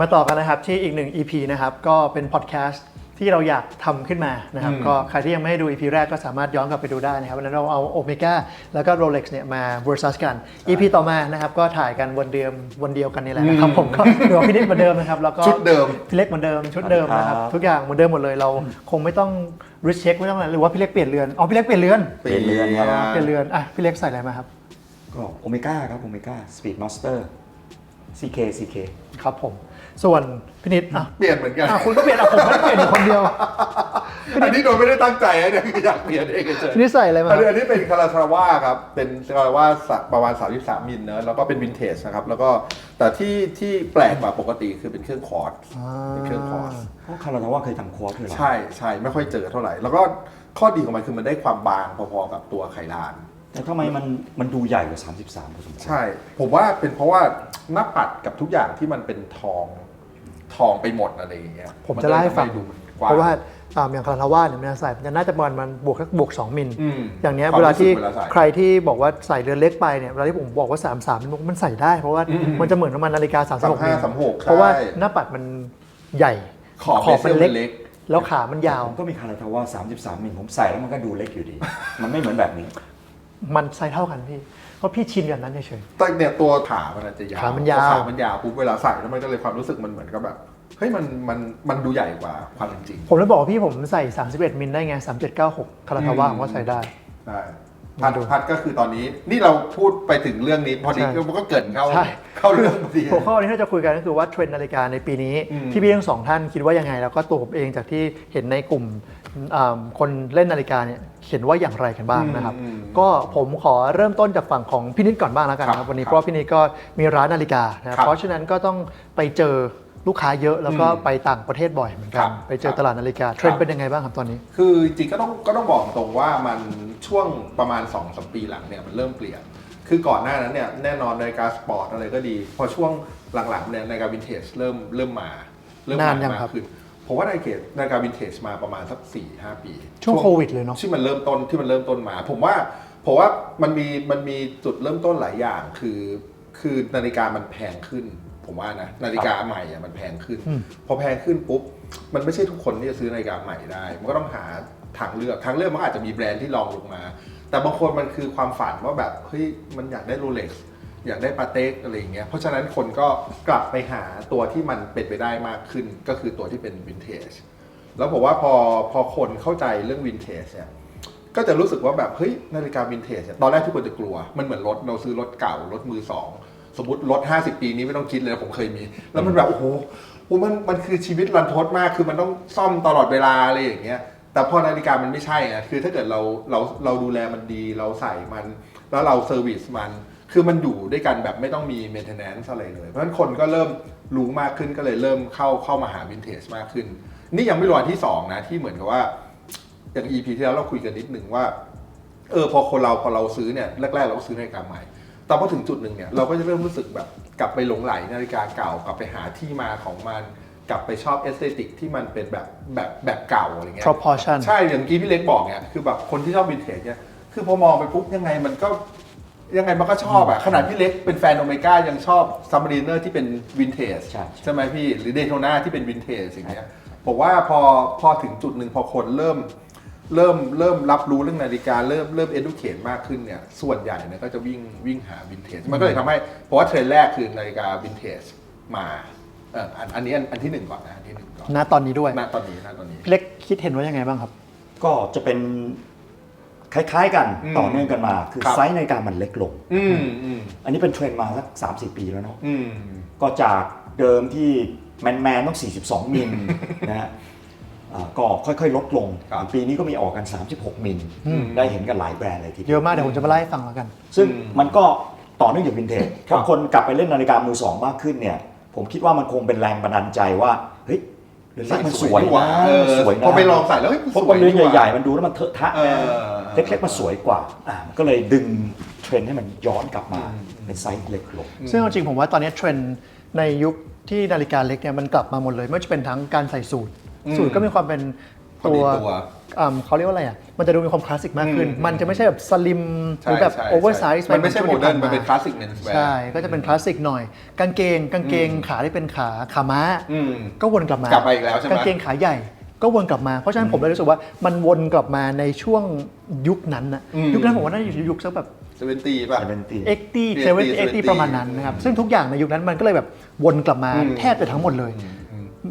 มาต่อกันนะครับที่อีกหนึ่ง EP นะครับก็เป็นพอดแคสต์ที่เราอยากทำขึ้นมานะครับอืมก็ใครที่ยังไม่ได้ดู EP แรกก็สามารถย้อนกลับไปดูได้นะครับวันนั้นเราเอาโอเมก้าแล้วก็ Rolex เนี่ยมา versus กัน EP ต่อมานะครับก็ถ่ายกันวันเดิมวันเดียวกันนี่แหละนะครับผมก็เหลือพี่นิดเหมือนเดิมนะครับแล้วก็ชุดเดิมพี่เล็กเหมือนเดิมชุดเดิมนะครับครับทุกอย่างเหมือนเดิมหมดเลยเราคงไม่ต้อง risk check ไม่ต้องอะไรหรือว่าพี่เล็กเปลี่ยนเรือนอ๋อพี่เล็กเปลี่ยนเรือนเปลี่ยนเรือนครับเปลี่ยนเรือนอะพี่เล็กใส่อะไรมาครับก็โอเมก้าครับโอเมก้าสปีดมาสเตอร์ CK CK ครับผม ส่วนพี่นิดอะเปลี่ยนเหมือนกันอะคุณก็เปลี่ยนอะผมไม่ได้เปลี่ยนอยู่คนเดียว อันนี้โดยไม่ได้ตั้งใจนะเนี่ยคืออยากเปลี่ยนเองเฉยพี่นิดใส่อะไรมา อันคนี้รับอันนี้เป็นคาราทราว่าครับ เป็นคาราว่าประมาณ 33 มิลเนอะแล้วก็เป็นวินเทจนะครับ แล้วก็แต่ที่ที่แปลกกว่าปกติคือเป็นเครื่องคอร์ดเป็นเครื่องคอร์ดเพราะคาราทาว่าเคยทำควอร์ตด้วยเหรอใช่ใช่ไม่ค่อยเจอเท่าไหร่ แล้วก็ข้อดีของมันคือมันได้ความบางพอๆกับตัวไขลาน แต่ทำไมมันมันดูใหญ่กว่า 33พอสมควรใช่ ผมว่าเป็นเพราะว่าหน้าปัดกับทุกอย่างที่มันเป็นทอง ทองไปหมดอะไรอย่างเงี้ยผมจะเล่าให้ฟังนก็ลยทำดูกว้เพราะว่าอ่าอย่างคาราทาว่าเนี่ยมันใส่มันจะน่าจะประมาณมันบวกสักบวก2มิลอืมอย่างเนี้ยควมเวลาที่รู้สึกเวลาใส่ใครที่บอกว่าใส่เรือนเล็กไปเนี่ยเวลาที่ผมบอกว่า3 3มิลมันใส่ได้ เพราะว่าอืมมันจะเหมือนประมาณนาฬิกา36มิล35 36เพราะว่าใช่หน้าปัดมันใหญ่ขอบขอบมันเล็กเล็ก แล้วขามันยาว ผมก็มีคาราทาว่า 33มิลผมใส่แล้วมันก็ดูเล็กอยู่ดี มันไม่เหมือนแบบนี้ มันไซส์เท่ากันพี่เพราะพี่ชินแบบนั้นเฉย แต่เนี่ยตัวขามันอาจจะยาวขามันยาว พอขามันยาวปุ๊บเวลาใส่แล้วมันก็เลยความรู้สึกมันเหมือนกับแบบ เฮ้ยมันมันมันดูใหญ่กว่าความเป็นจริงๆผมเลยบอกว่าพี่ผมใส่ 31 มิลได้ไง 3796คาราทาว่าผมก็ใส่ได้ใช่พัดมาดูพัดก็คือตอนนี้นี่เราพูดไปถึงเรื่องนี้พอดีใช่มันก็เกิดเข้าใช่เข้าเรื่องพอดีหัวข้อที่เราจะคุยกันก็คือว่าเทรนด์นาฬิกาในปีนี้อืมที่พี่ทั้งสองท่านคิดว่ายังไง แล้วก็ตัวผมเองจากที่เห็นในกลุ่มอ่าคนเล่นนาฬิกาเนี่ยเห็นว่าอย่างไรกันบ้างนะครับอืมก็ผมขอเริ่มต้นจากฝั่งของพี่นิดก่อนบ้างแล้วกันนะคครัรับบวันนี้ครับเพราะว่าพี่นิดก็มีร้านนาฬิกานะครับครับเพราะฉะนั้นก็ต้องไปเจอ ลูกค้าเยอะแล้วก็อืมไปต่างประเทศบ่อยเหมือนกัครันบไปเจอครับตลาดนาฬิกาเทรนด์เป็นยังไงบ้างครับตอนนี้ คือจริงๆก็ต้องก็ต้องบอกตรงว่ามันช่วงประมาณ2อสปีหลังเนี่ยมันเริ่มเปลี่ยน คือก่อนหน้านั้นเนี่ยแน่นอนนาฬิกาสปอร์ตอะไรก็ดี พอช่วงหลังๆเนี่ยนาฬิกาวินเทจเริ่มเริ่มมา เริ่มนานมายังมาครับ ขึ้นผมว่านาฬิกานาฬิกาวินเทจมาประมาณสัก4ี่ห้าปีช่วงโควิดเลยเนาะ ที่มันเริ่มต้นที่มันเริ่มต้นมา ผมว่าผมว่ามันมีมันมีจุดเริ่มต้นหลายอย่างคือ คือนาฬิกามันแพงขึ้น ผมว่านะนาฬิกาใหม่อะมันแพงขึ้นอืมพอแพงขึ้นปุ๊บ มันไม่ใช่ทุกคนที่จะซื้อนาฬิกาใหม่ได้ มันก็ต้องหาทางเลือกทางเลือกมันอาจจะมีแบรนด์ที่รองลงมา แต่บางคนมันคือความฝันว่าแบบเฮ้ยมันอยากได้โรเล็กซ์อยากได้ปาเต็กอะไรอย่างเงี้ยเพราะฉะนั้นคนก็กลับไปหาตัวที่มันเป็นไปได้มากขึ้น ก็คือตัวที่เป็นวินเทจแล้วผมว่าพอพอคนเข้าใจเรื่องวินเทจเนี่ยก็จะรู้สึกว่าแบบเฮ้ยนาฬิกาวินเทจเนี่ยตอนแรกทุกคนจะกลัว มันเหมือนรถเราซื้อรถเก่ารถมือสอง สมมติรถ50 ปีนี้ไม่ต้องคิดเลยนะผมเคยมี แล้วมันแบบโอ้โหโอ้มันมันคือชีวิตรันทดมากคือมันต้องซ่อมตลอดเวลาอะไรอย่างเงี้ยแต่พอนาฬิกามันไม่ใช่นะคือถ้าเกิดเราเราเราดูแลมันดีเราใส่มัน แล้วเราเซอร์วิสมันคือมันอยู่ด้วยกันแบบไม่ต้องมีเมนเทนแนนซ์อะไรเลย เพราะฉะนั้นคนก็เริ่มรู้มากขึ้นก็เลยเริ่มเข้าเข้ามาหาวินเทจมากขึ้น นี่ยังไม่รวมอันที่สองนะ ที่เหมือนกับว่าอย่าง EP ที่แล้วเราคุยกันนิดหนึ่งว่าเออพอคนเราพอเราซื้อเนี่ยแรกๆ เราก็ซื้อนาฬิกาใหม่ แต่พอถึงจุดหนึ่งเนี่ยเราก็จะเริ่มรู้สึกแบบกลับไปหลงไหลนาฬิกาเก่ากลับไปหาที่มาของมันกลับไปชอบเอสเตติกที่มันเป็นแบบแบบแบบเก่าอะไรเงี้ย proportion ใช่อย่างที่พี่เล็กบอกเนี่ยคือแบบคนที่ชอบวินเทจเนี่ยคือพอมองไปปุ๊บยังไงมันก็ยังไงมันก็ชอบอะขนาดพี่เล็กเป็นแฟนโอเมก้ายังชอบซัมมารีเนอร์ที่เป็นวินเทจใช่ ใช่ไหมพี่หรือเดโ t นาที่เป็นวินเทจอย่างเงี้ยผมว่าพอพอถึงจุดหนึ่งพอคนเริ่ม เริ่มเริ่มรับรู้เรื่องนาฬิกาเริ่มเริ่ม educate มากขึ้นเนี่ยส่วนใหญ่เนี่ยก็จะวิ่งวิ่งหาวินเทจมันก็เลยทำให้เพราะว่าเทรนด์แรกคือนาฬิกาวินเทจมาเอออันอันนี้อันอันที่หนึ่งก่อนนะอันที่หนึ่งก่อนณตอนนี้ด้วยณตอนนี้ณตอนนี้ พี่เล็กคิดเห็นว่ายังไงบ้างครับ ก็จะเป็นคล้ายๆกันอืมต่อเนื่องกันมา คือครับ ไซส์นาฬิกามันเล็กลง อืมอืมอันนี้เป็นเทรนด์มาสัก3 4ปีแล้วเนาะ อืม ก็จากเดิมที่แมนแมนๆต้อง 42 มิลนะฮะอ่า ก็ค่อยๆ ลดลง ครับปีนี้ก็มีออกกัน 36 มิล อืม ได้เห็นกันหลายแบรนด์เลยทีเดีเยยว อะมากเดี๋ยวผมจะมาไล่ให้ฟังแล้วกัน ซึ่งอืมมันก็ต่อเนื่องจากวินเทจคเพรับราะคนกลับไปเล่นนาฬิกามือสองมากขึ้นเนี่ย ผมคิดว่ามันคงเป็นแรงบันดาลใจว่าเฮ้ยเรือนเล็กมันสวยดีกว่านะเออสวยนะพอไปลองใส่แล้วเฮ้ยเพราะสว่าเรือนดีกว่าใหญ่ๆมันดูแล้วมันเถอะทะเออ เล็กๆมันสวยกว่าอ่ามันก็เลยดึงเทรนด์ให้มันย้อนกลับมาอืมเป็นไซส์เล็กลง ซึ่งเอาจริงผมว่าตอนนี้เทรนด์ในยุคที่นาฬิกาเล็กเนี่ยมันกลับมาหมดเลยไม่ว่าจะเป็นทั้งการใส่สูท อืมสูทก็มีความเป็นพอดีตัวตัวอ่าเขาเรียกว่าอะไรอะ มันจะดูมีความคลาสสิกมากขึ้นอืมมันจะไม่ใช่แบบสลิมหใช่รือแบบใช่โอเวอร์ไซส์มันไม่ใช่โมเดิร์นมันเป็นคลาสสิกเมนส์แวร์ใช่ ก็จะเป็นคลาสสิกหน่อย กางเกง กางเกงขาที่เป็นขาขาม้าอืมก็วนกลับมากลับมาอีกแล้วใช่ไหมกางเกงขาใหญ่ก็วนกลับมา เพราะฉะนั้นผมเลยรู้สึกว่ามันวนกลับมาในช่วงยุคนั้นนะอืมยุคนั้นผมว่าน่าจะอยู่ยุคสักแบบเซเวนตี้ป่ะ70 80 70 80ประมาณนั้นนะครับ ซึ่งทุกอย่างในยุคนั้นมันก็เลยแบบวนกลับมาอืมแทบจะทั้งหมดเลยอืม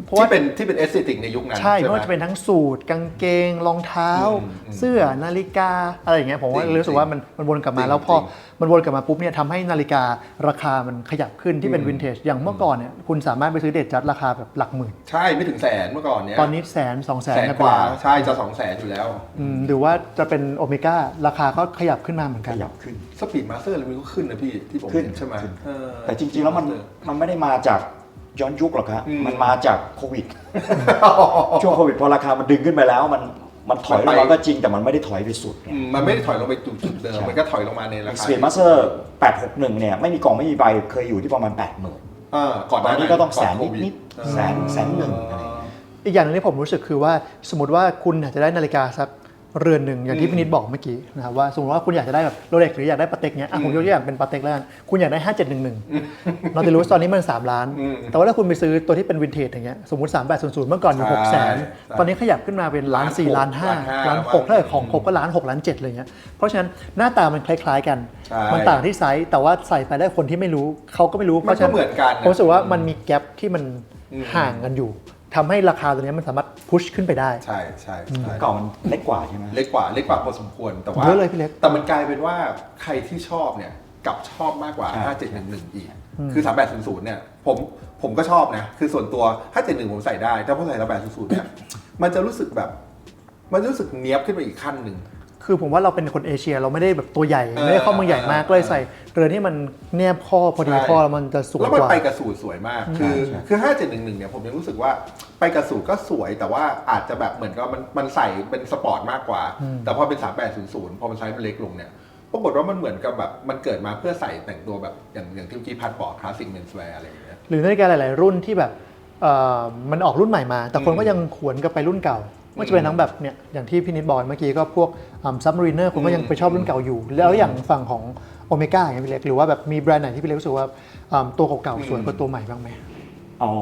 เพราะว่าที่เป็นที่เป็นเอสเตติกในยุคนั้น ใช่ไหไม่มว่าจะเป็นทั้งสูทกางเกงรองเท้าอืมอืมเสื้อนาฬิกาอะไรอย่างเงี้ยผมว่าจริงรู้สึกว่ามันมันวนกลับมาจริงแล้วพอจริงมันวนกลับมาปุ๊บเนี่ยทำให้นาฬิการาคามันขยับขึ้นที่เป็นอืมวินเทจอย่างเมื่อก่อนเนี่ยคุณสามารถไปซื้อเดทจัดราคาแบบหลักหมื่น ใช่ไม่ถึงแสนเมื่อก่อนเนี้ยตอนนี้แสนสองแสนแสนกันกไปว่าแล้วใช่จะสองแสนอยู่แล้วอืมหรือว่าจะเป็นโอเมก้าราคาก็ขยับขึ้นมาเหมือนขกันยับขึ้นสปีดมาสเตอร์อะไรมันก็ขึ้นนะพี่ที่ผมขึ้นเห็นใช่ไหมขึ้นเออแต่จริงๆแล้วมันมันไม่ได้มาจาก ย้อนยุคหรอกครับอืม มันมาจากโควิด ช่วงโควิดพอราคามันดึงขึ้นไปแล้ว มันมันถอยมันลไปงมาก็จริงแต่มันไม่ได้ถอยไปสุดไง อืมมันไม่ได้ถอยลงไปจุดจุดเดิม ใช่ มันก็ถอยลงมาในราคาสปีดมาสเตอร์861 เนี่ย ไม่มีกล่องไม่มีใบเคยอยู่ที่ประมาณ 80,000เออก่อนตอนนี้ก็ต้องแสนก่โควินิดๆแสนแสนหนึ่งอะไรอย่างเงี้ย อีกอย่างหนึงที่ผมรู้สึกคือว่าสมมติว่าคุณอยากจะได้นาฬิกาสัก เรือนหนึ่งอย่างที่พี่นิดบอกเมื่อกี้นะครับว่าสมมติว่าคุณอยากจะได้แบบโรเล็กหรืออยากได้ปาเต็กเนี้ยอะผมยกตัวอย่างเป็นปาเต็กแล้วกันคุณอยากได้5711นอติลูสตอนนี้มัน 3 ล้านอืมแต่ว่าถ้าคุณไปซื้อตัวที่เป็นวินเทจอย่างเงี้ยสมมติ3800เมื่อก่อนอยู่ใช่6แสนใช่ตอนนี้ขยับขึ้นมาเป็นล้าน4ล้าน5ล้านห้าล้านล้าน6ถ้าเกิดของครบก็ล้าน6ล้าน7อะไรเงี้ยเพราะฉะนั้นหน้าตามันคล้าย ๆกันใช่มันต่างที่ไซส์แต่ว่าใส่ไปได้คนที่ไม่รู้เขาก็ไม่รู้มันก็เหมือนกันนะผมรู้สึกว่ามันมีแกลบที่มันอืมห่างกันอยู่ ทำให้ราคาตัวเนี้ยมันสามารถพุชขึ้นไปได้ ใช่ใช่ใช่เก่ามันเล็กกว่าใช่ไหม เล็กกว่าเล็กกว่าพอสมควรแต่ว่าเยอะเลยพี่เล็กแต่มันกลายเป็นว่าใครที่ชอบเนี่ยกลับชอบมากกว่า ใช่ 5711 อีก คือ 3800 เนี่ยผมผมก็ชอบนะ คือส่วนตัว 571 ผมใส่ได้ แต่พอใส่ 3800 เนี่ย มันจะรู้สึกแบบ มันจะรู้สึกเนี้ยบขึ้นไปอีกขั้นหนึ่ง คือผมว่าเราเป็นคนเอเชียเราไม่ได้แบบตัวใหญ่เออไม่ได้ข้อมือใหญ่มากเออก็เลยใส่เรือที่มันแนบข้อพอดีใช่ข้อแล้วมันจะสูงแล้วมันกว่าไปกับสูตรสวยมาก คือใช่คือ 5711 เนี่ยผมยังรู้สึกว่าไปกับสูตรก็สวยแต่ว่าอาจจะแบบเหมือนกับมันมันใส่เป็นสปอร์ตมากกว่า แต่พอเป็น 3800 พอมันไซส์มันเล็กลงเนี่ยปรากฏว่ามันเหมือนกับแบบมันเกิดมาเพื่อใส่แต่งตัวแบบอย่างอย่างที่เมื่อกี้พัดบอกคลาสสิกเมนส์แวร์อะไรอย่างเงี้ยหรือนาฬิกาหลาย ๆ รุ่นที่แบบเอ่อมันออกรุ่นใหม่มา แต่คนอืมก็ยังขวนกลับไปรุ่นเก่าไม่ ว่าจะเป็นทั้งแบบเนี่ยอย่างที่พี่นิดบอกเมื่อกี้ก็พวกซับมารีเนอร์ผมก็ยังอืมไปชอบรุ่นเก่าอยู่ แล้วอย่างฝั่งของโอเมก้าอย่างเงี้ยพี่เล็กหรือว่าแบบมีแบรนด์ไหนที่พี่เล็กรู้สึกว่าอ่าตัวเก่าๆสวยกว่าตัวใหม่บ้างไหมเอา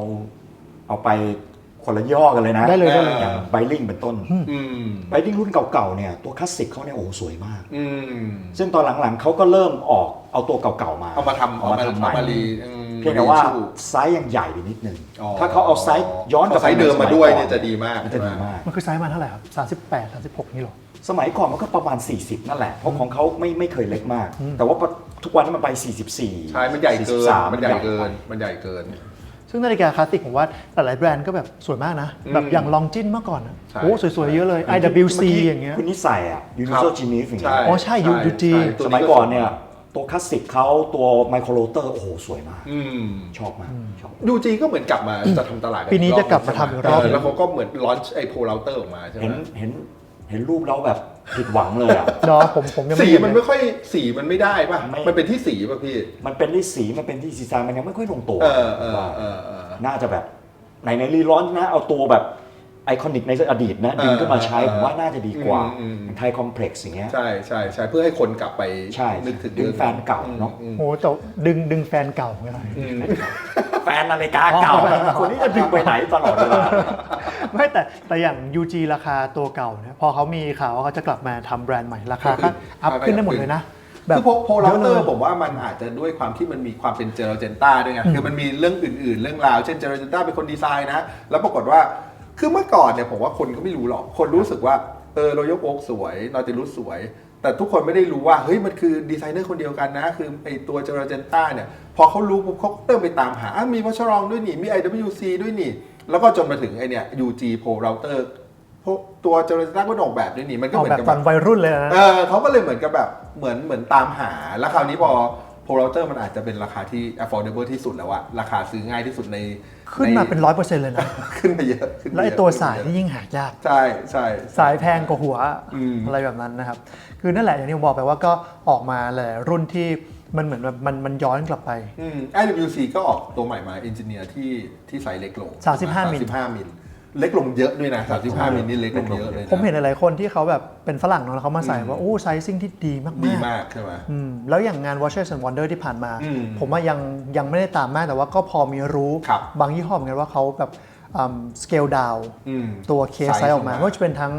เอาไปคนละย่อกันเลยนะได้เลยได้เลยอย่างไบลิงเป็นต้นอืมไบลิงรุ่นเก่าๆเนี่ยตัวคลาสสิกเขาเนี่ยโอ้โหสวยมากอืมซึ่งตอนหลังๆเขาก็เริ่มออกเอาตัวเก่าๆมาเอามาทำเอามาทำใหม่ เอามารีอืมเพียงแต่ว่ารีชูไซส์ยังใหญ่ไปนิดนึงอ๋อถ้าเขาเอาไซส์ย้อนกลับเาไซส์เดิมมาด้วยเนี่ยจะดีมากมันจะดีมาก มันคือไซส์มาเท่าไหร่ครับ38 36นี่หรอสมัยก่อนมันก็ประมาณ 40 นั่นแหละ เพราะของเขาไม่ไม่เคยเล็กมาก แต่ว่าทุกวันนี้มันไป 44 ใช่ มันใหญ่เกิน43มันใหญ่เกิน มันใหญ่เกิน ซึ่งนาฬิกาคลาสสิกผมว่าหลายๆแบรนด์ก็แบบสวยมากนะอืมแบบอย่างลองจินเมื่อก่อนอะใช่โอ้สวยๆ เยอะเลยเมื่อ IWC กี้อย่างเงี้ยคุณนิสัยอะ Universal Genius อย่างเงี้ยอ๋อใช่ UG ใช่ตัวสมัยก่อนเนี่ย ตัวคลาสสิกเขาตัวไมโครโรเตอร์โอ้โห สวยมาก อืม ชอบมากชอบ ยูจีก็เหมือนกลับมาจะทำตลาดกัปีนี้อีรอบจะกลับมาทำอีกรอบ เแล้วเขาก็เหมือนลอนช์ไอโพลาเตอร์ออกมาใช่ไหมเห็นเห็นเห็นรูปแล้วแบบผิดหวังเลยอะ เนาะผมผมยังไม่สีเห็นมันเลไม่ยค่อยสีมันไม่ได้ป่ะ ไม่ มันเป็นที่สีป่ะพี่ มันเป็นที่สีมันเป็นที่ดีไซน์มันยังไม่ค่อยลงตัวเออเออว่าเออเออ น่าจะแบบในในรีลอนนะเอาตัวแบบ ไอคอนิกในอดีตนะเออดึงขึ้นมาใช้เออผมว่าน่าจะดีกว่าอืมอืมไทยคอมเพล็กซ์อย่างเงี้ยใช่ใช่ใช่เพื่อให้คนกลับไปใช่นึกถึงดึงแฟนเก่าเนอะอืมโอ้โหแต่ดึงดึงแฟนเก่าไงอืมแฟนนาฬิกาเก่าคนนี้จะดึงไปไหนตลอดเวลาไม่แต่แต่อย่าง UG ราคาตัวเก่าเนี่ยพอเขามีข่าวว่าเขาจะกลับมาทำแบรนด์ใหม่ราคาก็อัพขึ้นได้หมดเลยนะคือโพลาเยอะเตเลอยร์ผมว่ามันอาจจะด้วยความที่มันมีความเป็นเจอร์เจนต้าด้วยไงคือมันมีเรื่องอื่น ๆ เรื่องราว เช่นเจอร์เจนต้าเป็นคนดีไซน์นะ แล้วปรากฏว่า คือเมื่อก่อนเนี่ยผมว่าคนก็ไม่รู้หรอก คนรู้สึกว่าเออเรายกโอ๊กสวยนอติลุสสวย แต่ทุกคนไม่ได้รู้ว่าเฮ้ยมันคือดีไซเนอร์คนเดียวกันนะ คือไอตัวเจอร์เจนต้าเนี่ย พอเขารู้ปุ๊บเขาก็เริ่มไปตามหาอะมีวัชรองด้วยนี่มี IWC ด้วยนี่ แล้วก็จนมาถึงไอเนี่ย UG Pro Router พวกตัวเจอร์เจนต้าก็ออกแบบด้วยนี่มันก็ออเหกมือแบบนกับตแบอนบวัยรุ่นเลยนะ เออเขาก็เลยเหมือนกับแบบเหมือนเหมือนตามหาแล้วคราวนี้พอโพลาเตอร์มันอาจจะเป็นราคาที่ affordable ที่สุดแล้วอะราคาซื้อง่ายที่สุดใน ขึ้นมาเป็นใร้อยเปอร์เซ็นต์เลยนะ ขึ้นมาเยอะขึ้นมาและไอเยอะตัวสายนี่ยิ่งหายากใช่ใช่สายแพงกว่าหัวอืมอะไรแบบนั้นนะครับ คือนั่นแหละอย่างที่ผมบอกไปว่าก็ออกมาหลายรุ่นที่มันเหมือนแบบมันมันย้อนกลับไปอืม IWC ก็ออกตัวใหม่มา engineer ที่ที่ไซส์เล็กลง35มิล35มิล เล็กลงเยอะด้วยนะ 35มิลนี่เล็กลงเยอะเลยนะผมเห็นหลายๆคนที่เขาแบบเป็นฝรั่งเนอะแล้วเขามาใส่ว่าโอ้ไซซิ่งที่ดีมากๆดีมากใช่ไหม อืมแล้วอย่างงาน Watches and Wonder ที่ผ่านมา อืมผมว่ายังยังไม่ได้ตามมากแต่ว่าก็พอมีรู้ครับ บางยี่ห้อเหมือนกันว่าเขาแบบสเกลดาวอืม ตัวเคสไซ Size ส์ออกมาออกมาไม่ว่าจะเป็นทั้ง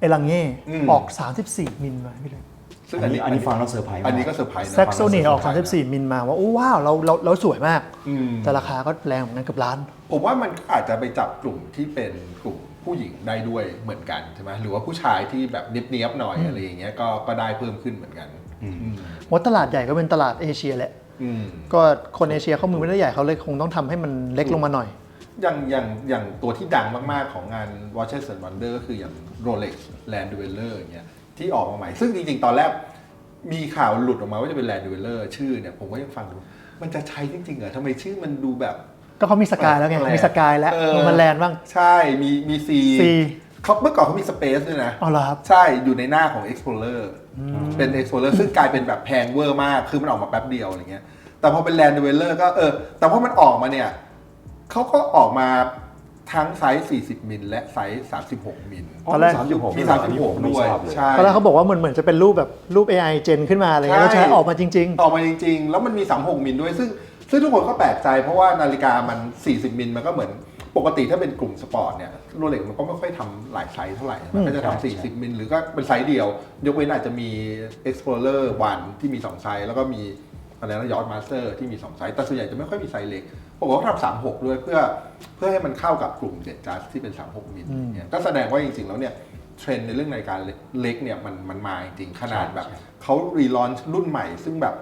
เอลังเง่อืม ออก 34 มิลมาพี่เลย ซึ่งอัอันนนี้นี้อันนี้ฟังแล้วเซอร์ไพรส์มากอันนี้ก็เซอร์ไพรส์นะแซกโซนีออก 34 มิลมาว่าโอ้ว้าวเราเราเราสวยมาก อืม แต่ราคาก็แรงเหมือนกันเกับล้าน ผมว่ามันอาจจะไปจับกลุ่มที่เป็นกลุ่มผู้หญิงได้ด้วยเหมือนกันใช่ไหมหรือว่าผู้ชายที่แบบเนียบๆหน่อยอะไรอย่างเงี้ยก็ก็ได้เพิ่มขึ้นเหมือนกันอืมว่าตลาดใหญ่ก็เป็นตลาดเอเชียแหละ อืม ก็คนเอเชียเขามือไม่ได้ใหญ่เขาเลยคงต้องทำให้มันเล็กลงมาหน่อย อย่างอย่างอย่างตัวที่ดังมาก ๆ ของงาน Watches and Wonder ก็คืออย่าง Rolex Land Dweller อย่างเงี้ย ที่ออกมาใหม่ ซึ่งจริงๆ ตอนแรกมีข่าวหลุดออกมาว่าจะเป็น Land Dweller ชื่อเนี่ยผมก็ยังฟังดูมันจะใช้จริงๆเหรอทำไมชื่อมันดูแบบ ก็เขามีสกายแล้วไงแปลกมีสกายแล้วเออมันแลนด์บ้าง ใช่มีมีซี C เขาเมื่อก่อนเขามี Space ด้วยนะ เอาเหรอครับ ใช่อยู่ในหน้าของ Explorer เป็น Explorer ซึ่งกลายเป็นแบบแพงเวอร์มาก คือมันออกมาแป๊บเดียวอะไรเงี้ยแต่พอเป็น Land Dweller ก็เออ แต่พอมันออกมาเนี่ยเขาก็ออกมา ทั้งไซส์ 40 มิล และไซส์ 36 มิล ตอนแรก สามสิบหกมี 36ไม่ด้วยทราบเลยใช่ ตอนแรกเขาบอกว่าเหมือนเหมือนจะเป็นรูปแบบรูป AI เจนขึ้นมาอะไรเงี้ยแล้วใช่ใช้ออกมาจริงออกมาจริงๆ แล้วมันมี 36 มิลด้วย ซึ่งซึ่งทุกคนก็แปลกใจเพราะว่านาฬิกามัน 40 มิล มันก็เหมือนปกติถ้าเป็นกลุ่มสปอร์ตเนี่ยโรเล็กมันก็ไม่ค่อยทำหลายไซส์เท่าไหร่ มันก็จะใช่ใช่ทำ 40 มิล หรือก็เป็นไซส์เดียว ยกเว้นอาจจะมี Explorer 1ที่มี 2 ไซส์ แล้วก็มีอะไรนะยอ r มาสเตอร์ที่มี 2 ไซส์ แต่ส่วนใหญ่จะไม่ค่อยมีไซส์เล็ก ผมก็ทำ36ด้วยเพื่อเพื่อให้มันเข้ากับกลุ่มเด็ดจัสที่เป็น36มิลเนี่ยก็แสดงว่าจริงๆแล้วเนี่ยเทรนด์ในเรื่องนาฬิกาเล็กเนี่ยมันมันมาจริงๆขนาดแบบเขารีลอนรุ่นใหม่ ซึ่งแบบ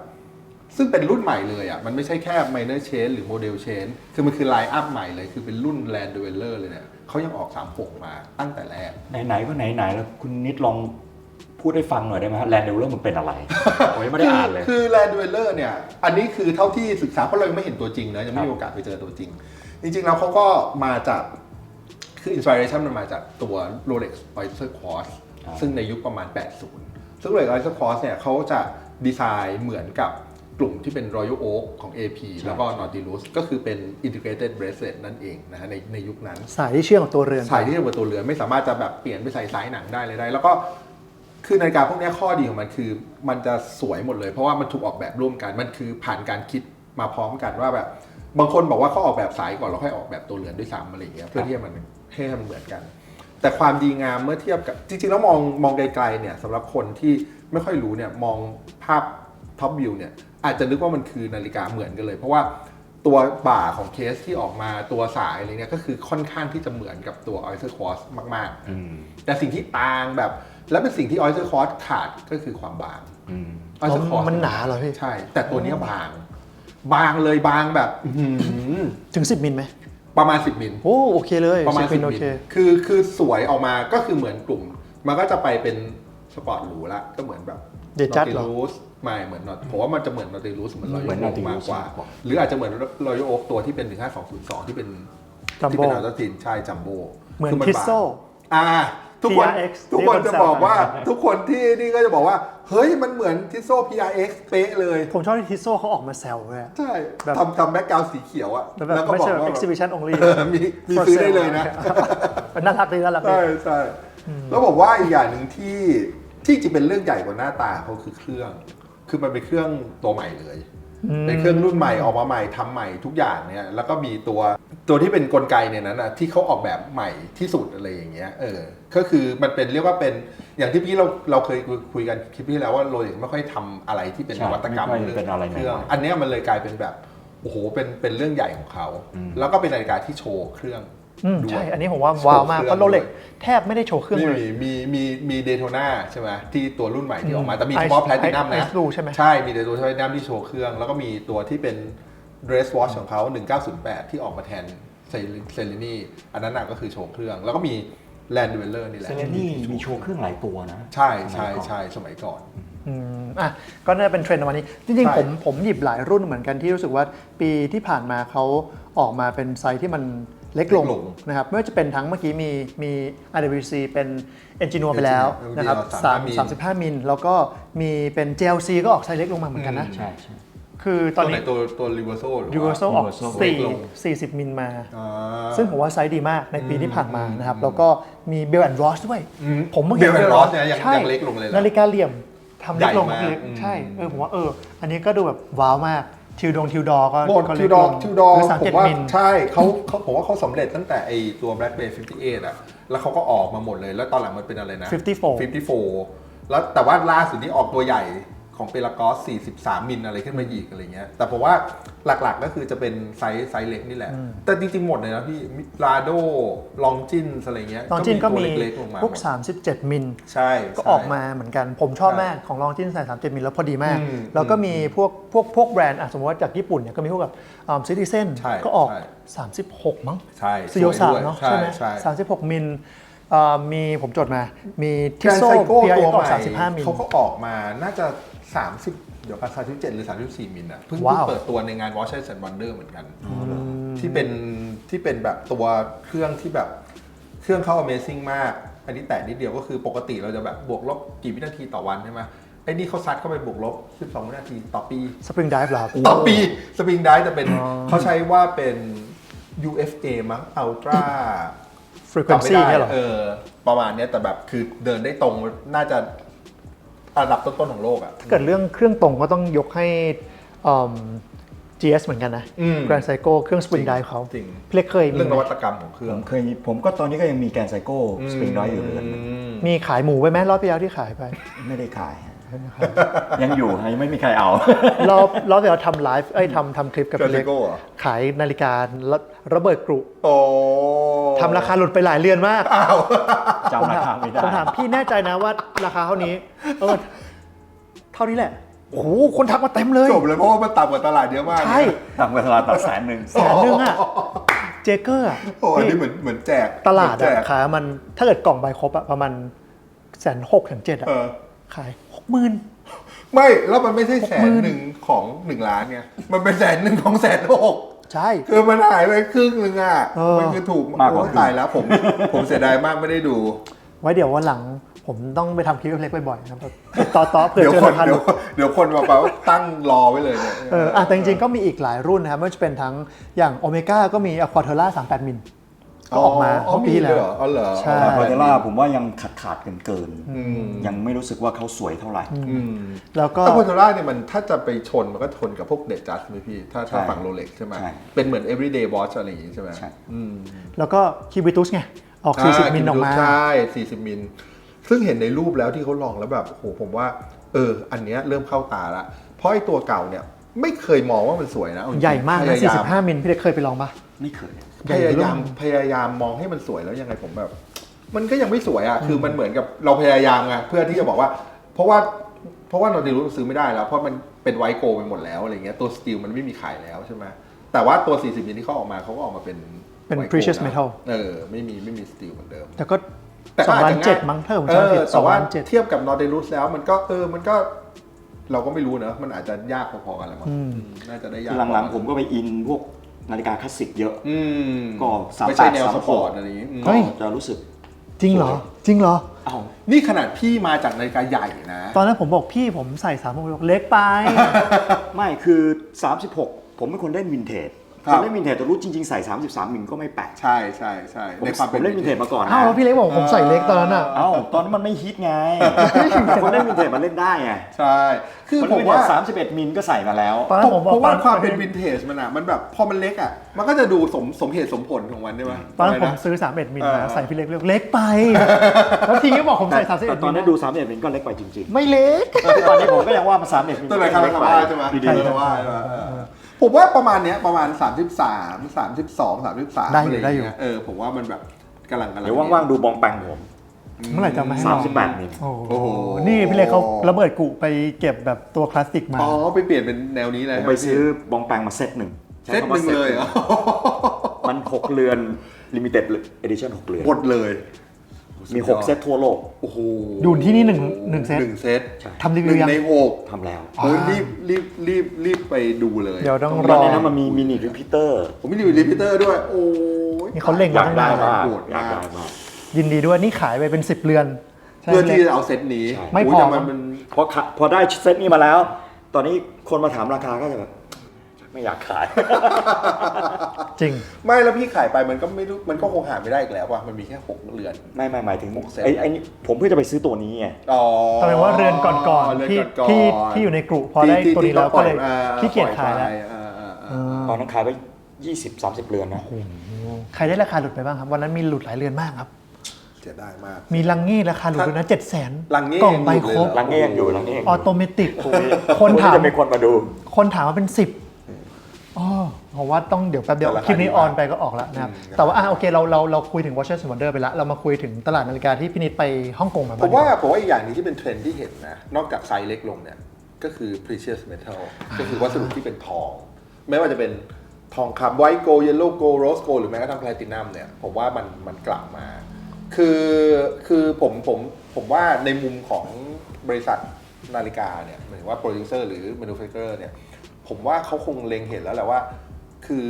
ซึ่งเป็นรุ่นใหม่เลยอะมันไม่ใช่แค่ minor change หรือ model change คือมันคือไลน์อัพใหม่เลยคือเป็นรุ่น land dweller เลยเนี่ยเขายังออก 36 มาตั้งแต่แรก ไหนๆก็ไหนๆแล้วคุณนิดลอง พูดให้ฟังหน่อยได้ไหมฮะแลนด์เดลเลอร์มันเป็นอะไร ผมยังไม่ได้อ่านเลย คือ land dweller เนี่ย อันนี้คือเท่าที่ศึกษาเพราะเรายังไม่เห็นตัวจริงนะยังไม่มีโอกาสไปเจอตัวจริง จริง ๆ แล้วเขาก็มาจาก คือ inspiration มันมาจากตัว Rolex Oyster Quartz ครับ ซึ่งในยุคประมาณ 80 ซึ่ง Rolex Oyster Quartz เนี่ยเขาจะดีไซน์เหมือนกับกลุ่มที่เป็น Royal Oak ของ AP แล้วก็ Nautilus ก็คือเป็น integrated bracelet นั่นเองนะฮะในในยุคนั้นๆสายที่เชื่อมกับตัวเรือน สายที่เป็นตัวเรือนไม่สามารถจะแบบเปลี่ยนไปใส่สายหนังได้เลยได้ แล้วก็ คือนาฬิกาพวกเนี้ยข้อดีของมันคือ มันจะสวยหมดเลย เพราะว่ามันถูกออกแบบร่วมกัน มันคือผ่านการคิดมาพร้อมกันว่าแบบ บางคนบอกว่าเขาออกแบบสายก่อนแล้วค่อยออกแบบตัวเรือนด้วยซ้ำอะไรอย่างเงี้ยเพื่อที่ให้มันให้มันเหมือนกัน แต่ความดีงามเมื่อเทียบกับจริงๆแล้วมองมองไกลๆเนี่ยสำหรับคนที่ไม่ค่อยรู้เนี่ยมองภาพท็อปวิวเนี่ยอาจจะนึกว่ามันคือนาฬิกาเหมือนกันเลย เพราะว่าตัวบ่าของเคสที่ออกมาตัวสายอะไรเนี่ยก็คือค่อนข้างที่จะเหมือนกับตัว Oyster Quartz มากอืมๆแต่สิ่งที่ต่างแบบ และเป็นสิ่งที่ Oyster Quartz ขาดก็คือความบางอืม Oyster อ๋อ Quartz มันหนาเหรอพี่ ใช่ แต่ตัวเนี้ยบาง บางเลยบางแบบอื้อหือถึง 10 มิลไหมประมาณ 10มิล โอ้โอเคเลยประมาณ10มิล10โอมิลเค คือคือสวยออกมาก็คือเหมือนกลุ่ม มันก็จะไปเป็นสปอร์ตหรูละก็เหมือนแบบเดจัดเหรอ Nautilus ไม่เหมือน Naut- ผมว่ามันจะเหมือน Nautilus เหมือนเหมือน Royal Oak Nautilus มากกว่า มากกว่า หรืออาจจะเหมือน Royal Oak ตัวที่เป็น 15202 ที่เป็น Jumbo ที่เป็นอัลตตินใช่จัมโบ้เหมือนคืทิสโซอ่า ทุกคน PRX ทุกคนจะบอกว่าที่คนแซวกันทุกคนที่นี่ก็จะบอกว่า เฮ้ยมันเหมือนทิสโซ PRX เป๊ะเลย ผมชอบที่ทิสโซเขาออกมาแซวเลยอะใช่แบบ ทำทำแบ็กกราวสีเขียวอะแล้วแบบก็ไม่บอกใช่แบบ ว่า exhibition only เออมีมี For ซื้อได้ sale เลยนะ มันน่ารักดีน่ารักดี ใช่ใช่แล้วบอกว่าอีกอย่างหนึ่งที่ที่จริงเป็นเรื่องใหญ่กว่าหน้าตาเขาคือเครื่อง คือมันเป็นเครื่องตัวใหม่เลย เป็นเครื่องรุ่นใหม่ออกมาใหม่ทำใหม่ทุกอย่างเนี่ย แล้วก็มีตัว ตัวที่เป็นกลไกในนั้นนะที่เขาออกแบบใหม่ที่สุดอะไรอย่างเงี้ยเออก็คือมันเป็นเรียกว่าเป็นอย่างที่พี่เราเราเคยคุยกันคลิปที่แล้วว่าโรเล็กไม่ค่อยทำอะไรที่เป็นใช่นวัตกรรมไม่ค่อยเป็นอะไรเครื่องใหม่ๆอันเนี้ยมันเลยกลายเป็นแบบโอ้โหเป็นเป็นเรื่องใหญ่ของเขาอืมแล้วก็เป็นนาฬิกาที่โชว์เครื่องอืมด้วยใช่ อันนี้ผมว่าว้าวมากโชว์เพราะโรเล็กคองแทบไม่ได้โชว์เครื่องนี่เลยมีมีมีมีเดโทนาใช่ไหมที่ตัวรุ่นใหม่ที่ออกมาแต่มีไอซ์เฉพาะแพลตินัมไอนะซ์บลูใช่ไหมใช่มีแต่ตัวแพลตินัมที่โชว์เครื่อง แล้วก็มีตัวที่เป็น dress watch ของเขา1908 ที่ออกมาแทนเซเลนีอันนั้นน่ะก็คือโชว์เครื่อง แล้วก็มี Land Dweller นี่แหละเซเลนี่มีโชว์เครื่องหลายตัวนะ ใช่ใช่สมัยก่อนใช่สมัยก่อนอืมอะก็น่าจะเป็นเทรนด์ในวันนี้ จริงใช่ๆผมผมหยิบหลายรุ่นเหมือนกันที่รู้สึกว่าปีที่ผ่านมาเขาออกมาเป็นไซส์ที่มันเล็กลงเล็กลงนะครับไม่ว่าจะเป็นทั้งเมื่อกี้มีมี RWC เป็น e n g i n e e r ไปแล้ว Engineer นะครับ35มิล3 35มิลแล้วก็มีเป็น JLC ก็ออกไซส์เล็กลงมาเหมือนกันนะใช่ใช่ คือตตัอวนไหนนี้ตัวตัวรีเวอร์โซหรือยูว่าโรโซออก Universal สี่เล็กลงสี่สิบมิลมาอ่าซึ่งผมว่าไซส์ดีมากในปีที่ผ่านมาอืมนะครับ แล้วก็มีเบลแอนด์รอสด้วย อืมผมเพิ่งเห็น Bell and Bell Ross เนี่ยยังใช่ยังเล็กลงเลยนะนาฬิกาเหลี่ยมทำเล็กลงใหญ่มากเล็กอืม ใช่เออผมว่าเออ อันนี้ก็ดูแบบว้าวมาก ทิวดงทิวดอก็หมดก็ทิเล็วกดลองทิวดอหรือสามผเจ็ดมว่ามิล ใช่เขาเขาผมว่าเขาสำเร็จตั้งแต่ไอตัว Black Bay 58อะแล้วเขาก็ออกมาหมดเลยแล้วตอนหลังมันเป็นอะไรนะ54 54แล้วแต่ว่าล่าสุดที่ออกตัวใหญ่ ของเปลากอส 43 มิลอะไรขึ้นมาอีกอะไรเงี้ย แต่ผมว่าหลักๆก็คือจะเป็นไซส์ไซส์เล็กนี่แหละ แต่จริงๆ หมดเลยนะพี่ลาโดลองจินอะไรเงี้ยลองจินก็มีตัวเล็กๆลงมาพวกหมด37 มิล ใช่ ก็ใช่ออกมาเหมือนกัน ผมชอบใช่มากของลองจินใส่ 37 มิลแล้วพอดีมากอืมแล้วก็มีพวกพวกพวกแบรนด์อะสมมติว่าจากญี่ปุ่นเนี่ยก็มีพวกแบบซิติเซนใช่ก็ออกใช่36 มั้งใช่ซีโอวยสามด้วยเนาะใช่ใช่ไหมใช่สามสิบหกมิลเอ่อมีผมจดมา มีทิแกรนโซ่ไซโก้พีไอตัวก็ใหม่สามสิบห้ามิลเขาก็ออกมาน่าจะ 30 เดี๋ยวกัน37หรือ 34 มิลนะเพิ่งว้าวเพิ่งเปิดตัวในงาน Watch and Wonder เหมือนกัน ที่เป็นที่เป็นแบบตัวเครื่องที่แบบเครื่องเข้า Amazing มาก อันนี้แต่นิดเดียวก็คือปกติเราจะแบบบวกลบกี่วินาทีต่อวันใช่ไหมไอ้นี่เขาซัดเข้าไปบวกลบ 12 วินาทีต่อปี สปริงไดฟ์เหรอครับ ต่อปีสปริงไดจะเป็นเขาใช้ว่าเป็น UFA มั้ง Ultra ฟรีควนซีเนี่ยเหรอ เออประมาณเนี้ยแต่แบบคือเดินได้ตรงน่าจะ อันดับต้นๆของโลกอะถ้าเกิดเรื่องเครื่องตรงก็ต้องยกให้เอิ่ม GS เหมือนกันนะ อืม Grand Seiko เครื่องสปริงไดฟ์เขาจริง พี่เล็กเคยมีเรื่องไหนมวัตกรรมของเครื่ผองมเคยมีผมก็ตอนนี้ก็ยังมีแกนไซโก้สปริงน้อยอยู่เรือนหนึ่งมมีขายหมูไว้ไหมรอบที่แล้วที่ขายไป ไม่ได้ขายฮะ ยังอยู่ฮะยังไม่มีใครเอารอบรอบที่เราทำไลฟ์เอ้ยทำทำคลิปกับ Grand พี่เล็ก Seiko เหรอ ขายนาฬิการะระเบิดกรุโอ้ทำราคาหลุดไปหลายเรือนมากอ้าวจำราคาไม่ได้ผมถามพี่แน่ใจนะว่าราคาเท่านี้เออเท่านี้แหละโอ้โหคนทักมาเต็มเลย จบเลยเพราะว่ามันต่ำกว่าตลาดเยอะมากใช่ต่ำกว่าตลาดตัดแสนหนึ่ง แสนนึงอะเจเกอร์อะโอ้อันนี้เหมือนเหมือนแจกตลาดเหมือนแจอะกขายมันถ้าเกิดกล่องใบครบอะประมาณแสนหกถึงเจ็ดอะเออ ขาย หกหมื่น ไม่ แล้วมันไม่ใช่แสหกหมื่นนหนึ่งของหนึ่งล้านไง มันเป็นแสนหนึ่งของแสนหกใช่ คือมันหายไปครึ่งหนึ่งอะ เออ มันคือถูกมากกว่า โอ้ตายแล้วผม ผมเสียดายมากไม่ได้ดู ไว้เดี๋ยววันหลังผมต้องไปทำคลิปเล็กๆบ่อยๆนะครับต่อต่อเผื่อเดี๋ยวเจอคนราคาหเดี๋ลุยวด เดี๋ยวคนมาแปลว่าตั้งรอไว้เลยเนี่ยเอออะแต่จริงๆ ก็มีอีกหลายรุ่นนะครับไม่ว่าจะเป็นทั้งอย่างโอเมก้าก็มีอควาเทล่า38 มิล ก็ออกมาอ๋อเมื่อปีมีที่เลแล้ยวเหรออ๋อเหรอใช่พาเทล่าผมว่ายังขาดขาดเกินเกินๆอืมยังไม่รู้สึกว่าเขาสวยเท่าไหร่อืมแล้วก็ก็โพโทล่าเนี่ยมันถ้าจะไปชนมันก็ชนกับพวกเดดจัสไหมพี่ ถ้าถ้าใช่ฝั่งโรเล็กใช่ไหมใช่ เป็นเหมือน everyday watch อะไรอย่างงี้ใช่ไหมใช่ อืม แล้วก็คิบิตุสไง ออก 40 มิลออกมา ใช่ 40 มิล ซึ่งเห็นในรูปแล้วที่เขาลองแล้วแบบโอ้โหผมว่า เออ อันเนี้ยเริ่มเข้าตาละ เพราะไอ้ตัวเก่าเนี่ย ไม่เคยมองว่ามันสวยนะเอจริงๆใหญ่มากพนะยายาม45 มิลพี่เล็กเคยไปลองปะไม่เคยใหญ่ พยายามเริ่มพยายามมองให้มันสวยแล้วยังไงผมแบบ มันก็ยังไม่สวยอะคือมันเหมือนกับเราพยายามไงเพื่อที่จะบอกว่า เพราะว่าเพราะว่านอติลูซื้อไม่ได้แล้ว เพราะมันเป็นไวโกไปหมดแล้วอะไรเงี้ยตัวสตีลมันไม่มีขายแล้วใช่ไหมแต่ว่าตัว 40มิลที่เขาออกมาเขาก็ออกมาเป็นเป็นไวโก้ precious นะ metal เออไม่มีไม่มีสตีลเหมือนเดิม แต่ก็แต่สองอาจล้านจะเจ็ดง่ายมั้งถ้าผมเอจำไม่อผิดสแต่องว่าล้านเจ็ดเทียบกับนอร์เดลุสแล้วมันก็เออมันก็เราก็ไม่รู้เนอะมันอาจจะยากพอๆกันแหละมั้งอืมอืมน่าจะได้ยากหลังๆผมก็ไปอินพวก นาฬิกาคลาสสิกเยอะ อืมก็38ไม่ใช่แนวสปอร์ต36อะไรอย่างงี้อืมเฮ้ย จะรู้สึก จริงเหรอ จริงเหรอ เอ้านี่ขนาดพี่มาจากนาฬิกาใหญ่นะ ตอนนั้นผมบอกพี่ผมใส่สามบอกเล็กไป ไม่คือ 36 ผมเป็นคนเล่นวินเทจ ครับคนเล่นวินเทจแต่รู้จริงๆใส่ 33 มิลก็ไม่แปลกใช่ใช่ใช่ผมในความผเป็นมเล่นวินเทจมาก่อนนะอ้าวแล้วพี่เล็กบอกผมใส่เล็กตอนนั้นอะ เอ้าตอนนั้นมันไม่ฮิตไงคนเล่นวินเทจมันเล่นได้ไงใช่คือคนผเล่นมวินเทว่า จ31 มิลก็ใส่มาแล้ว ตอนนั้นผมบอกเพราะว่าตอนความเป็นวินเทจมันอะ มันแบบพอมันเล็กอะ มันก็จะดูสมสมเหตุสมผลของมันใช่ไหมตอนนั้นผมะไรซื้อ 31 มิลเออมาใส่พี่เล็กเล็กเล็กไป แล้วทีนี้บอกผมใส่แต่31แต่ตอนมินั้ลนดู 31 มิลก็เล็กไปจริงไม่เล็กๆทุกวันนี้ผมก็ยังว่ามัน31มิลตัวไหนคาราคาว่าใช่ไหมดีคาราคาว่าใช่ไหมเออ ผมว่าประมาณเนี้ยประมาณ 33 32 33ได้อยู่ะรางได้อยู่ เงี้เออผมว่ามันแบบกำลังกำลัๆเดี๋ยวว่างๆดูบองแปงผม เมื่อไหร่จะมาให้ลอง38มิล โอ้โอ้โห โห นี่พี่เล็กเขาระเบิดกุไปเก็บแบบตัวคลาสสิกมา อ๋อไปเปลี่ยนเป็นแนวนี้เลยผมไปซื้อบองแปงมาเซตหนึ่งใช้เซตคำหว่านึ่งเลยเหรอมัน 6 เรือนลิมิเต็ดเอดิชั่น6เรือน หมดเลย มี 6 เซตทั่วโลก โอ้โหอยู่ที่นี่หนึ่งหนึ่งเซตหนึ่งเซตทำรีหวิวนึ่งยังในหกทำแล้ว โอ้ยรีบรีบรีบรีบไปดูเลยเดี๋ยวต้องตรอนอนี้นะมันมีมินิรีพิเตอร์ ผมมีรีวิวรีพิเตอร์ด้วย โอ้ยนี่เขาเล็งอยากได้มากโหดอยากมากได้มาก ยินดีด้วยนี่ขายไปเป็น 10 เรือนใช่เพื่อไหมที่พี่เล็กจะเอาเซตนี้ใช่ไม่พอโยแต่มันมันพอขะพอได้เซตนี้มาแล้ว ตอนนี้คนมาถามราคาก็จะแบบ ไม่อยากขาย จริง ไม่แล้วพี่ขายไปมันก็ไม่รู้มันก็คงหาไม่ได้อีกแล้วว่ะมันมีแค่หกเรือน ไม่ไม่หมายถึงหกแสนไอ้ไอ้นี่ผมเพื่อจะไปซื้อตัวนี้ไง อ๋อแสดงว่าเรือนก่อนเรืๆที่ก่อนๆที่ที่อยู่ในกลุ่พอได้ที่ตัวนี้แล้วที่ก็เลยอ่าขี้เกียจขายแล้วปล่อไปอ่าอ่าอ่าอ่าตอนนั้นขายไป20 30เรือนนะใครได้ราคาหลุดไปบ้างครับ วันนั้นมีหลุดหลายเรือนมากครับเสียดายมาก มีลังงี้ราคาหลุดด้วยนะเจ็ดแสนลังงี้กล่องใบยังหลุดเลยครบเหรลังเงี้ยังอยู่ลังเงี้ยังอออยู่โตเมติกพรุ่งนี้คนถามจะมีคนมาดู คนถามมาเป็นสิบ อ๋อผมว่าต้องเดี๋ยวแป๊บเดียวแต่ราคาคลิปนี้ดีอมากอนไปก็ออกแล้วนะครับ อืม แต่ว่าอะโอเคเราเราเราคุยถึง Watches and Wonder ไปแล้ว เรามาคุยถึงตลาดนาฬิกาที่พินิจไปฮ่องกงมาผบ้างมว่าผมว่าอีกอย่างหนึงที่เป็นเทรนด์ที่เห็นนะ นอกจากไซส์เล็กลงเนี่ย ก็คือ precious metal ก็คือวัสดุที่เป็นทอง ไม่ว่าจะเป็นทองคำไวท์โกลเยลโล่โกลโรสโกลหรือแม้กระทั่งแพลตินัมเนี่ย ผมว่ามันมันกลับมา คือคือผมผมผมว่าในมุมของบริษัทนาฬิกาเนี่ยหมายถึงว่าโปรดิวเซอร์หรือ manufacturer เนี่ย ผมว่าเขาคงเล็งเห็นแล้วแหละว่า คือ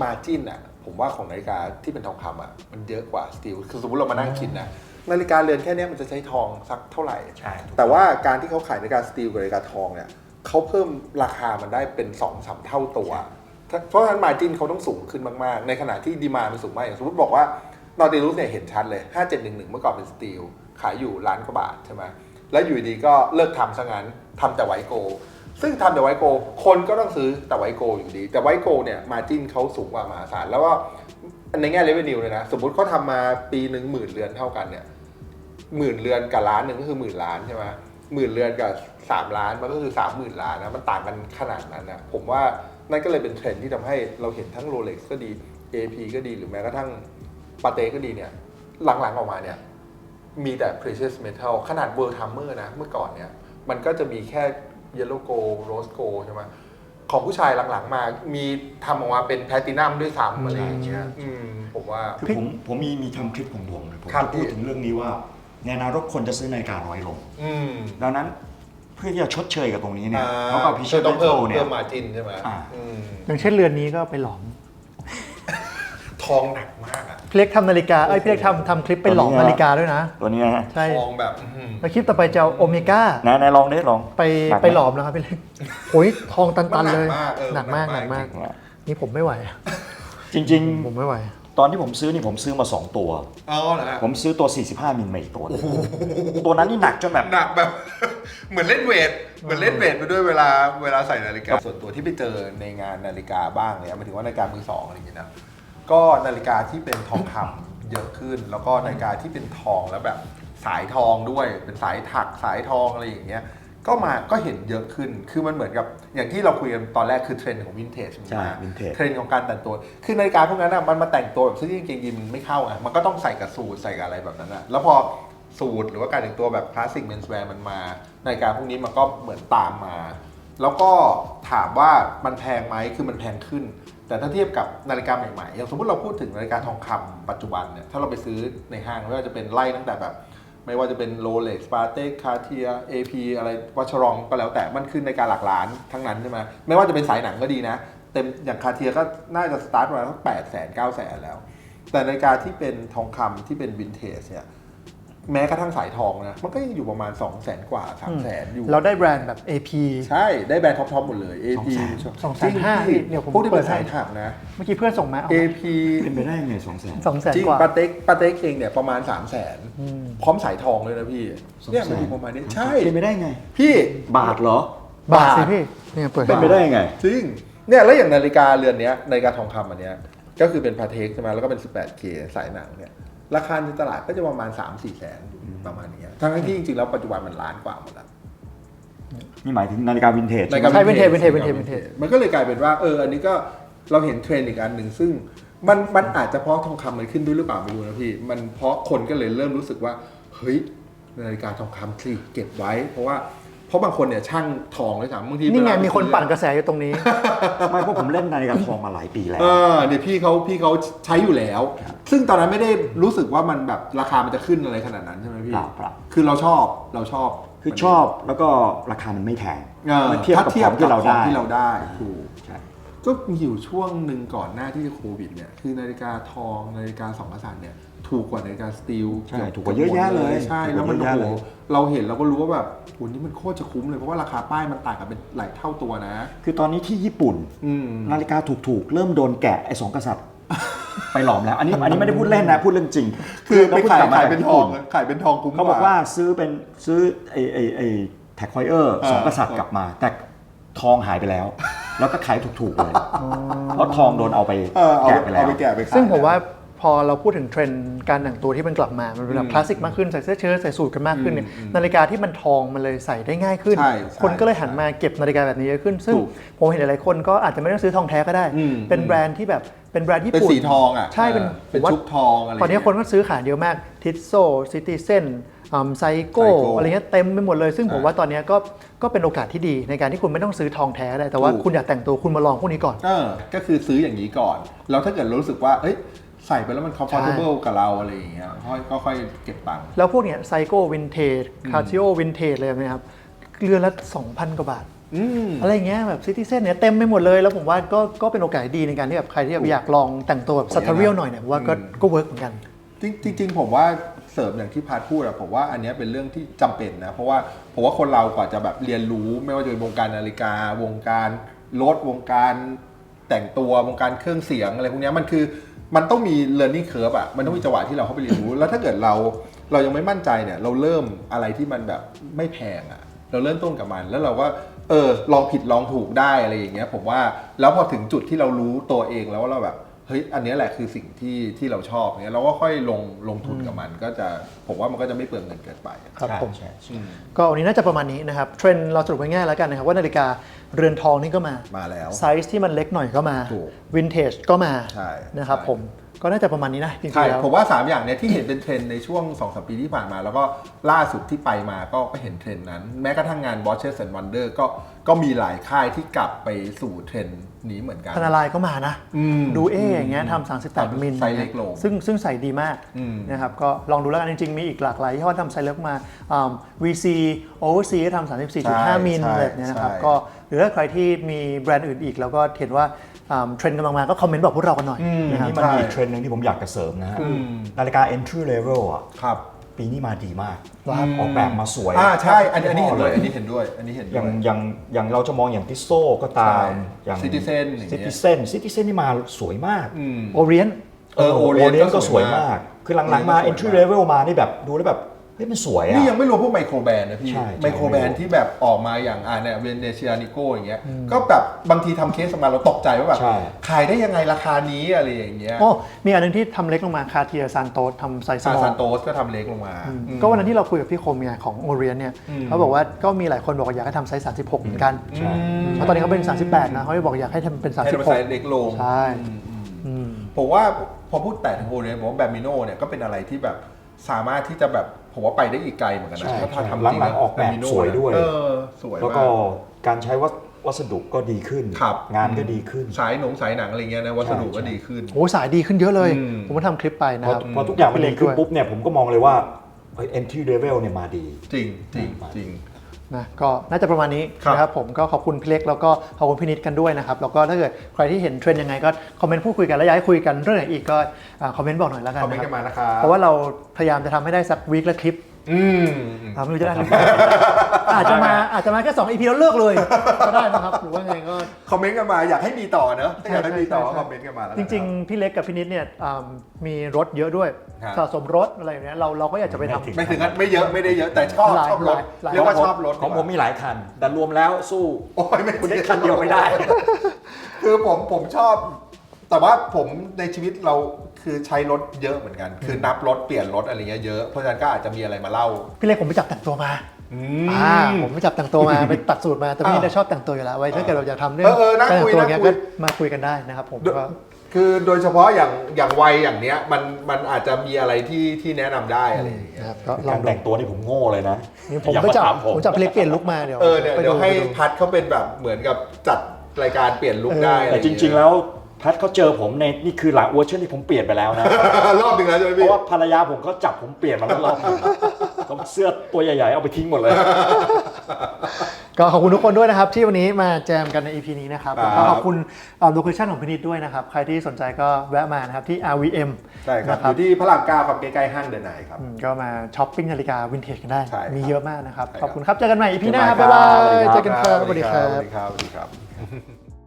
มาจินอะ ผมว่าของนาฬิกาที่เป็นทองคำอะมันเยอะกว่าสตีลคือสมมติเรามานั่งคิดนะนาฬิกาเรือนแค่เนี้ยมันจะใช้ทองสักเท่าไหร่ ใช่แต่ว่าการที่เขาขายนาฬิกาสตีลกับนาฬิกาทองเนี่ยเขาเพิ่มราคามันได้เป็น2อสเท่าตัว เพราะฉะนั้นมาจินเขาต้องสูงขึ้นมาก ๆ ในขณะที่ดีมามันสูงมากอย่างสมมติบอกว่านอติลุสเนี่ยเห็นชัดเลย 5711 เมื่อก่อนเป็นสตีลขายอยู่ล้านกว่าบาทใช่ไหมแล้วอยู่ดีๆก็เลิกทำซะงั้นทำแต่ไวโกลด์ ซึ่งทำแต่ไวโก คนก็ต้องซื้อแต่ไวโกอยู่ดี แต่ไวโกเนี่ยมาจิ้นเขาสูงกว่ามหาศาลแล้วก็ในแง่เลเวนิวเลยนะ สมมติเขาทำมาปีหนึ่งหมื่นเรือนเท่ากันเนี่ยหมื่นเรือนกับล้านหนึ่งก็คือหมื่นล้านใช่ไหมหมื่นเรือนกับสามล้านมันก็คือสามหมื่นล้านนะมันต่างกันขนาดนั้นนะผมว่านั่นก็เลยเป็นเทรนด์ที่ทำให้เราเห็นทั้งโรเล็กก็ดี AP ก็ดีหรือแม้กระทั่งปาเต้ก็ดีเนี่ยหลังๆออกมาเนี่ยมีแต่ precious metal ขนาด world hammer นะเมื่อก่อนเนี่ยมันก็จะมีแค่ yellow gold rose gold ใช่ไหมของผู้ชายหลังๆมา มีทำออกมาเป็นแพลตินัมด้วยซ้ำอะไรอย่างเงี้ยอืมผมว่า คือผมผมมีมีทำคลิปของผมนะผมครับจะพูดถึงเรื่องนี้ว่าในอนาคตคนจะซื้อนาฬิกาน้อยลง อืมดังนั้นเพื่อที่จะชดเชยกับตรงนี้เนี่ยอ่เขาก็พิเชษต้องเพิ่มเนี่ย เพิ่มมาจินใช่ไหมอ่า อืม อย่างเช่นเรือนนี้ก็ไปหลอมท องหนักมากอะพี่เล็กทำนาฬิกาเอ้ยพี่เล็กทำทำคลิปไปหลอมนาฬิกาด้วยนะ ตัวนี้นะฮะใช่ทองแบบอื้อหือแล้วคลิปต่อไปจะเอาโอเมก้าไหนไหนลองดิลองไปหนักไหมไปหลอมนะครับพี่เล็กโอ้ยทองตันๆเลยมันหนักมากเออหนักมากหหนันักมามกากกนี่ผมไม่ไหว จริง ผมไม่ไหว ๆ ตอนที่ผมซื้อนี่ผมซื้อมา 2 ตัว อ๋อเหรอฮะผมซื้อตัว 45 มิลมาอีกตัวหนึ่งตัวนั้นนี่หนักจนแบบ หนักแบบ เหมือนเล่นเวทเหมือนเล่นเวทไปด้วยเวลาเวลาใส่นาฬิกาส่วนตัวที่ไปเจอในงานนาฬิกาบ้างเนี่ยหมายถึงว่านาฬิกามือสองอะไรอย่างเงี้ยนะ ก็นาฬิกาที่เป็นทองคำเยอะขึ้น แล้วก็นาฬิกาที่เป็นทองแล้วแบบสายทองด้วยเป็นสายถักสายทองอะไรอย่างเงี้ยก็มาก็เห็นเยอะขึ้นคือมันเหมือนกับอย่างที่เราคุยกันตอนแรกคือเทรนด์ของวินเทจใช่ vintage เทรนด์ของการแต่งตัว คือนาฬิกาพวกนั้นอะมันมาแต่งตัวแบบเสื้อกางเกงยีนมันไม่เข้าไงมันก็ต้องใส่กับสูทใส่กับอะไรแบบนั้นอะแล้วพอสูทหรือว่าการแต่งตัวแบบคลาสสิกเมนส์แวร์มันมานาฬิกาพวกนี้มันก็เหมือนตามมา แล้วก็ถามว่ามันแพงไหมคือมันแพงขึ้น แต่ถ้าเทียบกับนาฬิกาใหม่ๆ อย่างสมมติเราพูดถึงนาฬิกาทองคำปัจจุบันเนี่ย ถ้าเราไปซื้อในห้างไม่ว่าจะเป็นไล่ตั้งแต่แบบ ไม่ว่าจะเป็นโรเล็กซ์ปาเต้คาเทียเอพีอะไรวัชรองก็แล้วแต่มันคือนาฬิการหลักล้านทั้งนั้นใช่ไหมไม่ว่าจะเป็นสายหนังก็ดีนะ เต็มอย่างคาเทียก็น่าจะสตาร์ทมาตั้งแปดแสนเก้าแสนแล้ว แต่นาฬิกาที่เป็นทองคำที่เป็นวินเทจเนี่ย แม้กระทั่งสายทองนะ มันก็ยังอยู่ประมาณ 2 0 0แสนกว่า 3 0 0แสนอยู่ เราได้แบรนด์แบบ AP ใช่ ได้แบรนด์ท็อปๆหมดเลย AP สองแสนห้าจริงเนี่ยผมพวกที่เป็นเปิดให้สายถักนะ เมื่อกี้เพื่อนส่งมาเอา AP เป็นไปได้ไงสองแสนสองแสนจริงกว่าปาเต็กปาเต็กเองเนี่ยประมาณ 3 0 0แสนอืมพร้อมสายทองเลยนะพี่สองเนี่ยแสมันนอยู่ประมาณนี้ใช่เป็นไปได้ไง พี่บาทเหรอ บาทสิพี่เนี่ยเปิดเป็นไปได้ไงจริงเนี่ยแล้วอย่างนาฬิกาเรือนเนี้ยนาฬิกาทองคำอันเนี้ยก็คือเป็นพาเทคใช่ไหมแล้วก็เป็น 18K สายหนังเนี่ย ราคาในตลาดก็จะประมาณ 3-4แสนอยู่ประมาณนี้ทั้งที่จริงๆแล้วปัจจุบันมันล้านกว่าหมดแล้วนี่หมายถึงนาฬิกาวินเทจนาฬิกาใช่เป็นเทปเป็นเทปเป็นเทปเป็นเทปมันก็เลยกลายเป็นว่าเอออันนี้ก็เราเห็นเทรนด์อีกอันหนึ่งซึ่งมันมันอาจจะเพราะทองคำมันขึ้นด้วยหรือเปล่าไม่รู้นะพี่มันเพราะคนก็เลยเริ่มรู้สึกว่าเฮ้ยนาฬิกาทองคำสิเก็บไว้ เพราะว่า เพราะบางคนเนี่ยช่างทองเลยถามบางทีนี่ไงเวลามีคนซื้อปั่นกระแสอยู่ตรงนี้ ไม่เพราะผมเล่นนาฬิกาทองมาหลายปีแล้ว เออเนี่ยพี่เขาพี่เขาใช้อยู่แล้ว ซึ่งตอนนั้นไม่ได้รู้สึกว่ามันแบบราคามันจะขึ้นอะไรขนาดนั้นใช่ไหมพี่เปล่าเปล่า คือเราชอบเราชอบ คือชอบแล้วก็ราคามันไม่แพงเออเมื่อเทียบถ้ากับเทียขบองกับที่เราของได้ที่เราได้ถูกใช่ก็มีอยู่ช่วงหนึ่งก่อนหน้าที่จะโควิดเนี่ยคือนาฬิกาทองนาฬิกาสองกษัตริย์เนี่ย ถถูกกว่านาฬิกาสตีลใช่ถูกกว่าเยอะแยะเลยใช่ถูกกแล้วว่ามันเยอะโอ้แยะโหเลย เราเห็นเราก็รู้ว่าแบบโอ้นี่มันโคตรจะคุ้มเลยเพราะว่าราคาป้ายมันต่างกันเป็นหลายเท่าตัวนะ คือตอนนี้ที่ญี่ปุ่น อืม นาฬิกาถูกๆ เริ่มโดนแกะไอ้สองกษัตริย์ ไปหลอมแล้ว อันนี้อันนี้ไม่ได้พูดเล่นนะ พูดเรื่องจริงคือไปพิ่งขายกลับมขายจเป็นญี่ทองปุ่อะขายเป็นทองคุ้มเขาบอกว่าซื้อเป็นซื้อไอ้ไอ้ไอ้แท็กคอยเออร์อ่าสองกษัตริย์กลับมา แต่ทองหายไปแล้ว แล้วก็ขายถูกๆเลย เพราะทองโดนเอาไปเออเอาแกะไปแล้เอาว ไปแกะไปขายซึ่งผมว่า พอเราพูดถึงเทรนด์การแต่งตัวที่มันกลับมา มันเป็นแบบคลาสสิกมากขึ้น ใส่เสื้อเชิ้ตใส่สูทกันมากขึ้นเนี่ยนาฬิกาที่มันทองมันเลยใส่ได้ง่ายขึ้นใช่ใช่คนก็เลยหันมาเก็บนาฬิกาแบบนี้เยอะขึ้น ซึ่งถูกผมเห็นหลายๆคนก็อาจจะไม่ต้องซื้อทองแท้ก็ได้ อืม เป็นแบรนด์ที่แบบเป็นแบรนด์ญี่เป็นปุ่น สีทองอะใช่เป็นออเป็นผมว่า ชุบทองอะไร ตอนนี้ย่างคเงี้ยนก็ซื้อขายเยอะมากทิ z โซซิตี้เซนไซโก้ Seiko อะไรเงี้ยเต็มไปหมดเลย ซึ่งผมอ่าว่าตอนนี้ก็ก็เป็นโอกาสที่ดีในการที่คุณไม่ต้องซื้อทองแท้ก็ได้แต่ว่าถูก คุณอยากแต่งตัวคุณมาลองพวกนี้ก่อน เออก็คือซื้ออย่างนี้ก่อน แล้วถ้าเกิดรู้สึกว่า เอ้ย ใส่ไปแล้วมัน comfortable กับเราอะไรอย่างเงี้ยค่อยก็ค่อยเก็บตังค์แล้วพวกเนี้ยไซโก้วินเทจคา t ิโอวินเทจอะไรแบบเนี้ยครับเรือนละ 2,000 กว่าบาทอืมอะไรเงี้ยแบบซิตี้เซนเนี่ยเต็มไปหมดเลย แล้วผมว่าก็ก็เป็นโอกาสดีในการที่แบบใครที่แบบอยากลองแต่งตัวแบบสัตเรียลหน่อยเนี่ยผมว่าก็อืมก็เวิร์กเหมือนกันจริงจริงๆผมว่าเสริมอย่างที่พาร์ทพูดอะผมว่าอันเนี้ยเป็นเรื่องที่จำเป็นนะ เพราะว่าผมว่าคนเรากว่าจะแบบเรียนรู้ไม่ว่าจะเป็นวงการนาฬิกา วงการรถวงการ แต่งตัววงการเครื่องเสียงอะไรพวกนี้มันคือมันต้องมี learning curve อะมันต้องมีจังหวะที่เราเข้าไปเรียนรู้ แล้วถ้าเกิดเราเรายังไม่มั่นใจเนี่ย เราเริ่มอะไรที่มันแบบไม่แพงอะเราเริ่มต้นกับมัน แล้วเราก็เออลองผิดลองถูกได้อะไรอย่างเงี้ยผมว่าแล้วพอถึงจุดที่เรารู้ตัวเองแล้วว่าเราแบบ เฮ้ยอันเนี้ยแหละคือสิ่งที่ที่เราชอบเนี่ยเราก็ค่อยลงลงทุนกับมัน ก็จะผมว่ามันก็จะไม่เปลืองเงินเกินไปครับใช่ผมใช่ใช่ก็วันนี้น่าจะประมาณนี้นะครับเทรนด์เราสรุปง่ายๆแล้วกันนะครับว่านาฬิกาเรือนทองนี่ก็มามาแล้วไซส์ที่มันเล็กหน่อยก็มาถูกวินเทจก็มาใช่นะครับใช่ผมก็น่าจะประมาณนี้นะจริงใช่ๆแล้วผมว่า 3 อย่างเนี้ยที่เห็นเป็นเทรนด์ในช่วง2อสปีที่ผ่านมา แล้วก็ล่าสุดที่ไปมาก็ก็เห็นเทรนด์นั้น แม้กระทั่งงาน Watches and Wonder ก็ก็มีหลายค่ายที่กลับไปสู่เทรนด์ นี้เหมือนกันพานาไลน์ก็มานะ อืมดูเออย่างเงี้ยทำ38มิลไซส์เล็กลงซึ่งซึ่งใส่ดีมากอืม นะครับก็ลองดูแล้วกันจริงๆ มีอีกหลากหลายที่เขาทำไซส์เล็กมาอ่า VC OVC ก็ทำใช่34.5มิลใช่แบบเนี้ยนะครับใช่ ก็หรือถ้าใครที่มีแบรนด์อื่นอีก แล้วก็เห็นว่าอ่าเทรนด์กำลังมาก็คอมเมนต์บอกพวกเรากันหน่อยอืมนะครับ นี่มันใช่มีเทรนด์หนึ่งที่ผมอยากจะเสริมนะฮะอืมนาฬิกา entry level อะ ครับ ปีนี้มาดีมากครับออกแบบมาสวยอ่าใช่ อันนี้อันนี้เห็นด้วยลอันนี้เห็นด้วย อันนี้เห็นอด้ย่างวยอย่างอย่างเราจะมองอย่างติโซก็ตาม ใช่อย่าง Citizen อย่างเงี้ยซิติเซนซิติเซนนี่มาสวยมากอืมโอเรียนเออ Orient ก็ก็สสววยยมามาก กคือหลังๆมา Orient ก็สวย entry มาก level มานี่แบบดูแล้วแบบเฮ้ยมันสวยอะ นี่ยังไม่รวมพวกไมโครแบรนด์นะพี่ ใช่ใช่ไมโครแบรนด์ที่แบบออกมาอย่างอ่าเนี่ยเวเนเชียนิโกอย่างเงี้ย ก็แบบบางทีทำเคสออกมาเราตกใจว่าแบบใช่ ขายได้ยังไงราคานี้อะไรอย่างเงี้ยโอ้มีอันหนึงที่ทำเล็กลงมาคาเทียซานโตสทำไซส์สซามอซัลนโตสก็ทำเล็กลงมาอืม ก็วันนั้นที่เราคุยกับพี่คมเนี่ยของโอเรียนเนี่ยอืมเขาบอกว่าก็มีหลายคนบอกว่าอยากให้ทำไซส์36 เหมือนกันใช่ เพราะตอนนี้เขาเป็น 38 นะเขาบอกอยากให้ทำเป็น ให้มันไซส์เล็กลงใช่ อืมอืม อืม ผมว่าพอพูดแต่ถึงโอเรียนผมว่าแบบมิโนเนี่ยก็เป็นอะไรที่แบบสามารถที่จะแบบ ผมว่าไปได้อีกไกลเหมือนกันนะ ใช่ถ้าถ้าใช่ทำจริงหลังๆออกแบบ Bamino สวยด้วย เออสวยแล้วก็มากการใช้วัสวัสดุก็ดีขึ้น ครับ งานก็ดีขึ้น สายหนงสายหนังอะไรเงี้ยนะวัสดุก็ใช่ ดีขึ้น โอ้สายดีขึ้นเยอะเลย อืม ผมก็ทำคลิปไปนะพอครับ พอทุกอย่างมันดีขึ้นด้วยปุ๊บเนี่ยผมก็มองเลยว่าเฮ้ย entry level เนี่ยมาดี จริงจริงอืมจริง นะก็น่าจะประมาณนี้ครับนะครับผมก็ขอบคุณพี่เล็กแล้วก็ขอบคุณพี่นิดกันด้วยนะครับแล้วก็ถ้าเกิดใครที่เห็นเทรนด์ยังไงก็คอมเมนต์พูดคุยกันแล้วอยากให้คุยกันเรื่องไหนอีกก็อ่าคอมเมนต์บอกหน่อยแล้วกันคอมเมนต์นะกันคมารับนะครับเพราะว่าเราพยายามจะทำให้ได้สักวีคละคลิป อืมอ่าไม่รู้จะได้หรือเปล่าอาจจะมาอาจจะมาแค่2 EP แล้วเลิกเลยก็ได้นะครับหรือว่าไงก็ คอมเมนต์กันมาอยากให้มีต่อเนอะถ้าอยากให้มีต่อใช่ใช่คอมเมนต์กันมาแล้วจกันริงๆ พี่เล็กกับพี่นิดเนี่ยอ่ามีรถเยอะด้วยครับ สะสมรถอะไรอย่างเงี้ยเราเราก็อยากจะไปทำ ไม่ถึงกันไม่เยอะไม่ได้เยอะแต่ชอบหลายชอบรถหลาย เรียกว่าชอบรถของผมมีหลายคัน แต่รวมแล้วสู้ โอ้ยไม่คุณได้คันเดียวไม่ได้ คือผมผมชอบ แต่ว่าผมในชีวิตเรา คือใช้รถเยอะเหมือนกัน คือนับรถเปลี่ยนรถอะไรเงี้ยเยอะเพราะฉะนั้นก็อาจจะมีอะไรมาเล่าพี่เล็กผมไปจับแต่งตัวมาอือ่าผมไปจับแต่งตัวมา ไปตัดสูตรมาแต่พี่นิดอ่าเนี่ยชอบแต่งตัวอยู่แล้วไว้ถ้าเกิดเราอยากทำเรื่เออเออน่าการแต่คุยงตัวน่าเงี้ยคุยก็มาคุยกันได้นะครับผมก็ คือโดยเฉพาะอย่างอย่างวัยอย่างเนี้ยมันมันอาจจะมีอะไรที่ที่แนะนำได้อะไรอย่างเงี้ยนะครับก็ลกาอรงดูแต่งตัวนี่ผมโง่เลยนะนี่ผมอย่าก็มาจับถามผมผมจับพี่เล็กเปลี่ยนลุคมาเดี๋ยวเออเดี๋ยวไปเดี๋ยวให้ไปพัดเขาเป็นแบบเหมือนกับจัดรายการเปลี่ยนลุคได้อะแต่ไอย่าจเยริง ๆ แล้ว แพทเขาเจอผมในนี่คือหลังเวอร์ชันที่ผมเปลี่ยนไปแล้วนะ รอบหนึ่งแล้วใช่ไหมเพพี่ ราะว่าภรรยาผมเขาจับผมเปลี่ยนมาแล้วรอบหนึ่งต้องเสื้อตัวใหญ่ๆเอาไปทิ้งหมดเลย ก็ขอบคุณทุกคนด้วยนะครับ ที่วันนี้มาแจมกันใน EP นี้นะครับครับแล้วก็ขอบคุณโลเคชั่นของพินิจด้วยนะครับ ใครที่สนใจก็แวะมานะครับที่ RVM ใช่ครับ นะอยู่ที่พระรามเก้าครับใกล้ๆห้างเดนไนครับ อืมก็มาช้อปปิ้งนาฬิกาวินเทจกันได้ ใช่ครับมีเยอะมากนะครับ ใช่ครับขอบคุณครับ เจอกันใหม่ EP หน้าเจบ๊าอยกันบาใหม่ยครับเจอกันครับสวัสดีครับสวัสดีครับสวัสดีครับ